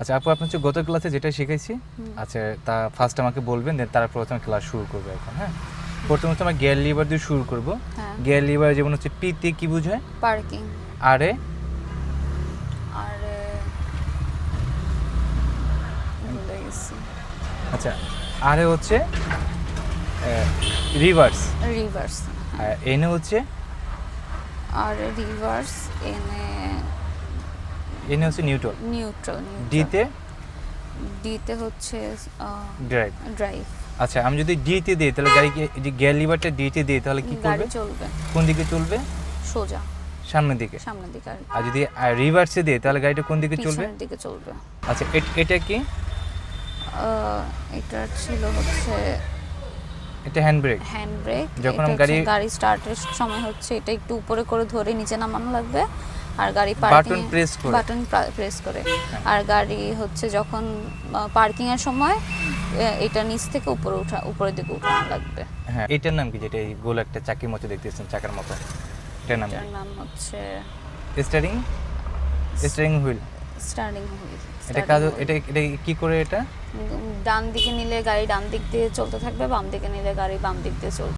আচ্ছা আপু আপনি হচ্ছে গত ক্লাসে যেটা শিখেছি আচ্ছা তা ফার্স্ট আমাকে বলবেন দেন তারপর হচ্ছে ক্লাস শুরু করব এখন হ্যাঁ? প্রথমে হচ্ছে আমরা গিয়ার লিভার দিয়ে শুরু করব। হ্যাঁ। গিয়ার লিভার যেমন হচ্ছে পিতে কি বোঝায়? পার্কিং আরে আর আচ্ছা আরে হচ্ছে রিভার্স রিভার্স এনে হচ্ছে? আর রিভার্স এনে এনে হচ্ছে নিউট্রাল নিউট্রাল ডিতে ডিতে হচ্ছে ড্রাইভ ড্রাইভ আচ্ছা আমি যদি ডিতে দিই তাহলে গাড়িকে যে গিয়ার লিভারটা ডিতে দিই তাহলে কি করবে? গাড়ি চলবে। কোন দিকে চলবে? সোজা। সামনের দিকে। সামনের দিকে আর যদি রিভার্সে দিই তাহলে গাড়িটা কোন দিকে চলবে? দিকে চলবে। আচ্ছা এট- কি? এটা ছিল হচ্ছে এটা হ্যান্ড ব্রেক হ্যান্ড ব্রেক যখন গাড়ি- গাড়ি স্টার্টের সময় হচ্ছে এটা একটু উপরে করে ধরে নিচে নামানো লাগবে। আর গাড়ি Button press করে। বাটন প্রেস করে। আর গাড়ি হচ্ছে যখন পার্কিং এর সময় এটা নিচ থেকে উপরে উঠা উপরের দিকে উঠানো লাগবে। হ্যাঁ এটার নাম কি যেটা এই গোল একটা চাকির মতো দেখতেছেন চাকার মতো? এটার নাম নাম হচ্ছে steering steering wheel starting wheel এটা কাজ এটা এটা কি করে এটা? ডান দিকে নিলে গাড়ি ডান দিক দিয়ে চলতে থাকবে বাম দিকে নিলে গাড়ি বাম দিক দিয়ে চলবে